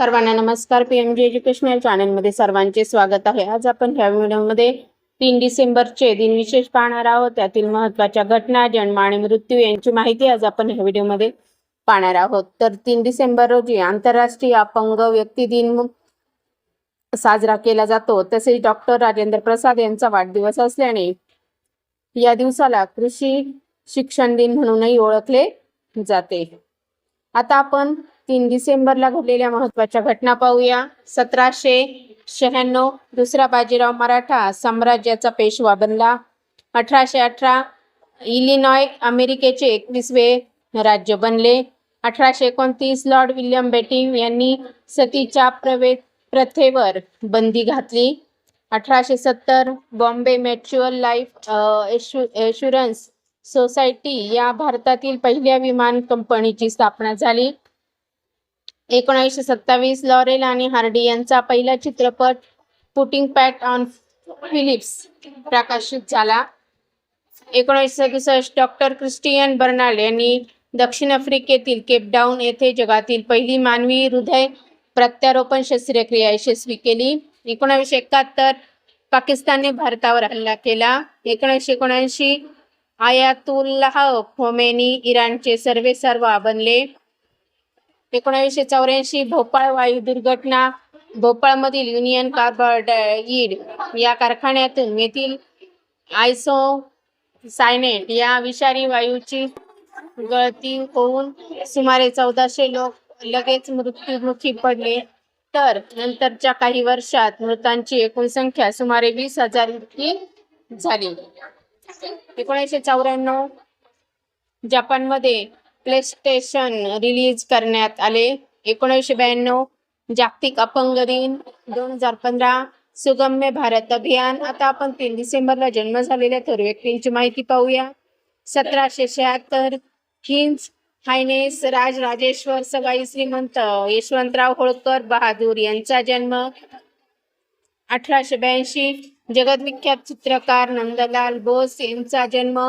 सर्वांना नमस्कार. PMG education जी educational चॅनलमध्ये सर्वांचे स्वागत आहे. आज आपण ह्या व्हिडिओमध्ये तीन डिसेंबरचे दिनविशेष पाहणार आहोत. त्यातील महत्त्वाच्या घटना जन्म आणि मृत्यू यांची माहिती आज आपण ह्या व्हिडिओमध्ये पाहणार आहोत. तर तीन डिसेंबर रोजी आंतरराष्ट्रीय अपंग व्यक्ती दिन साजरा केला जातो. तसेच डॉक्टर राजेंद्र प्रसाद यांचा वाढदिवस असल्याने या दिवसाला कृषी शिक्षण दिन म्हणूनही ओळखले जाते. आता आपण तीन डिसेंबरला घडलेल्या महत्त्वाच्या घटना पाहूया. सतराशे शहाण्णव दुसरा बाजीराव मराठा साम्राज्याचा पेशवा बनला. अठराशे अठरा इलिनॉय अमेरिकेचे एकवीसवे राज्य बनले. अठराशे एकोणतीस लॉर्ड विल्यम बेटिंग यांनी सतीच्या प्रवे प्रथेवर बंदी घातली. अठराशे सत्तर Bombay mutual life assurance society या भारतातील पहिल्या विमान कंपनीची स्थापना झाली. एकोणीसशे सत्तावीस लॉरेल आणि हार्डी यांचा पहिला चित्रपट पुटिंग पॅट ऑन फिलिप्स प्रकाशित झाला. एकोणीसशे सदुसष्ट डॉक्टर क्रिस्टियन बर्नाल्ड यांनी दक्षिण आफ्रिकेतील केपडाऊन येथे जगातील पहिली मानवी हृदय प्रत्यारोपण शस्त्रक्रिया यशस्वी केली. एकोणावीसशे एकाहत्तर पाकिस्तानने भारतावर हल्ला केला. एकोणीसशे एकोणऐंशी आयातुल्लाह खोमेनी इराणचे सर्वे सर्वा बनले. एकोणीसशे चौऱ्याऐंशी भोपाळ वायू दुर्घटना भोपाळमधील युनियन कार्बाइड या कारखान्यातून येथील आयसो सायनेट या विषारी वायूची गळती होऊन सुमारे चौदाशे लोक लगेच मृत्युमुखी पडले. तर नंतरच्या काही वर्षात मृतांची एकूण संख्या सुमारे वीस हजार इतकी झाली. एकोणीसशे चौऱ्याण्णव जपानमध्ये प्लेस्टेशन रिलीज करण्यात आले. एकोणीसशे ब्याण्णव जागतिक अपंग दिन. दोन हजार पंधरा सुगम्य भारत अभियान. आता आपण तीन डिसेंबरला जन्म झालेल्या थोर व्यक्तींची माहिती पाहूया. सतराशे शहात्तर हिंज हायनेस राज राजेश्वर सगाई श्रीमंत यशवंतराव होळकर बहादूर यांचा जन्म. अठराशे ब्याऐंशी जगदविख्यात चित्रकार नंदलाल बोस यांचा जन्म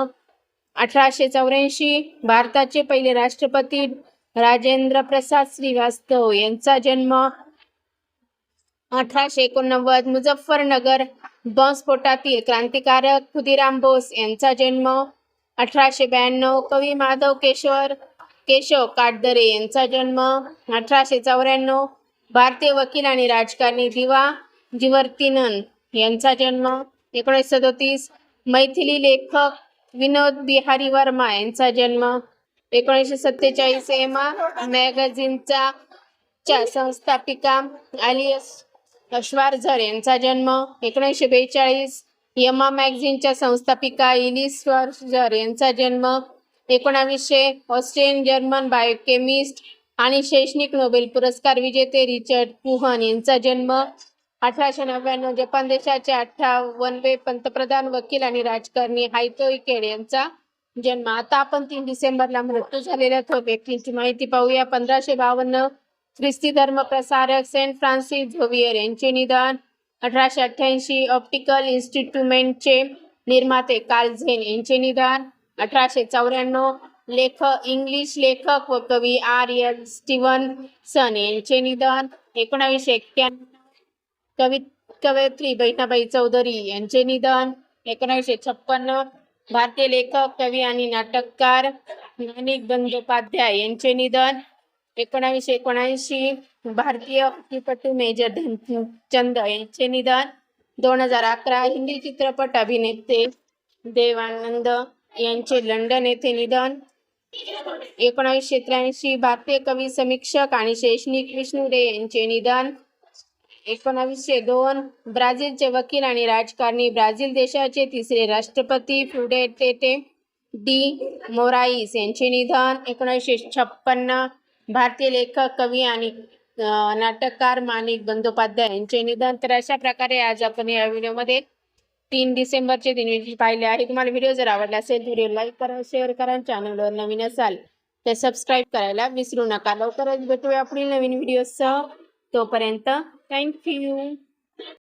अठराशे चौऱ्याऐंशी भारताचे पहिले राष्ट्रपती राजेंद्र प्रसाद श्रीवास्तव यांचा जन्म अठराशे एकोणनव्वद मुझफ्फरनगर बॉम्बस्फोटातील क्रांतिकारक खुदिराम बोस यांचा जन्म अठराशे ब्याण्णव कवी माधव केशवर केशव काटदरे यांचा जन्म अठराशे चौऱ्याण्णव भारतीय वकील आणि राजकारणी दिवा जिवर्तिनन यांचा जन्म एकोणीसशे सदोतीस मैथिली लेखक विनोद बिहारी वर्मा यांचा जन्म एकोणीसशे सत्तेचाळीस. एमा मॅगझिनचा च्या संस्थापिका आलियस अश्वारझर यांचा जन्म एकोणीसशे बेचाळीस. यमा मॅगझिनच्या संस्थापिका इलिस श्वार्झर यांचा जन्म एकोणावीसशे. ऑस्ट्रियन जर्मन बायोकेमिस्ट आणि शैक्षणिक नोबेल पुरस्कार विजेते रिचर्ड कुहन यांचा जन्म अठराशे नव्याण्णव जपान देशाचे अठ्ठावनवे पंतप्रधान वकील आणि राजकारणी हायतो इकेड यांचा जन्म. आता आपण तीन डिसेंबरला मृत्यू झालेल्या थोर व्यक्तींची माहिती पाहूया. पंधराशे बावन्न ख्रिस्ती धर्म प्रसारक सेंट फ्रान्सिस झोवियर यांचे निधन. अठराशे अठ्ठ्याऐंशी ऑप्टिकल इन्स्टिट्युमेंटचे निर्माते कार्ल झेन यांचे निधन. अठराशे चौऱ्याण्णव लेखक इंग्लिश लेखक व कवी आर एल सन यांचे निधन. एकोणावीसशे एक्क्याण्णव कवी कवयित्री बहिणाबाई चौधरी यांचे निधन एकोणीसशे छप्पन्न. भारतीय लेखक कवी आणि नाटककार नानिक बंदोपाध्याय यांचे निधन एकोणावीसशे एकोणऐंशी. भारतीय हॉकीपटू मेजर ध्यानचंद यांचे निधन दोन हजार अकरा. हिंदी चित्रपट अभिनेते देवानंद यांचे लंडन येथे निधन एकोणावीसशे त्र्याऐंशी. भारतीय कवी समीक्षक आणि शैक्षणिक विष्णू रे यांचे निधन एकोणावीसशे दोन ब्राझीलचे वकील आणि राजकारणी ब्राझील देशाचे तिसरे राष्ट्रपती फ्युडेटेटे डी मोराईस यांचे निधन. एकोणीसशे छप्पन्न भारतीय लेखक कवी आणि नाटककार माणिक बंदोपाध्याय यांचे निधन. तर अशा प्रकारे आज आपण या व्हिडिओमध्ये तीन डिसेंबरचे दिनविशेष पाहिले आहे तुम्हाला व्हिडिओ जर आवडला असेल व्हिडिओ लाईक करा शेअर करा चॅनलवर नवीन असाल तर सबस्क्राईब करायला विसरू नका. लवकरच भेटूया पुढील नवीन व्हिडिओसह. तोपर्यंत Thank you.